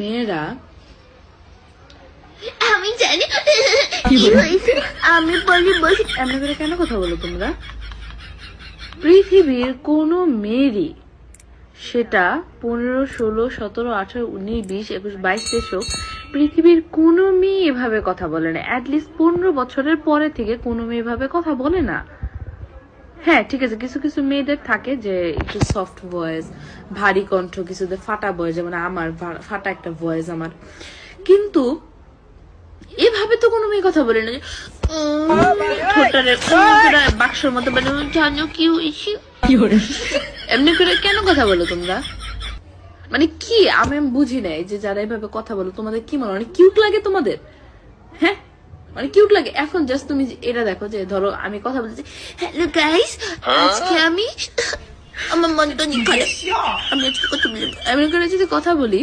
মেয়েরা আমি জানি। আমি বলি বসে এমনি করে কেন কথা বলো তোমরা? পৃথিবীর কোনো মেয়েরই সেটা পনেরো ষোলো সতেরো আঠারো উনিশ বিশ একুশ বাইশ তেইশ হোক, পৃথিবীর কোনো মেয়ে এভাবে কথা বলে না। অ্যাটলিস্ট পনেরো বছরের পরে থেকে কোনো মেয়ে এভাবে কথা বলে না। হ্যাঁ ঠিক আছে। কিছু কিছু মেয়েদের থাকে যে একটু সফট ভয়েস ভারী কণ্ঠ কিছুদের ফাটা ভয়েস যেমন আমার ফাটা একটা ভয়েস আমার। কিন্তু এভাবে তো কোনো মেয়ে কথা বলে না যে বাক্সের মতো মানে জানো কি হয়েছে? এমনি করে কেন কথা বলো তোমরা? মানে কি? আমি বুঝি নাই যে যারা এভাবে কথা বলো তোমাদের কি মনে হয়? মানে কিউট লাগে তোমাদের? হ্যাঁ? মানে কিউট লাগে। এখন জাস্ট তুমি যে- এটা দেখো যে ধরো আমি কথা বলছি হ্যালো গাইস আজকে আমি আমার মনটা নিয়ে খারাপ আমি আজকে কথা বলি আমি যদি কথা বলি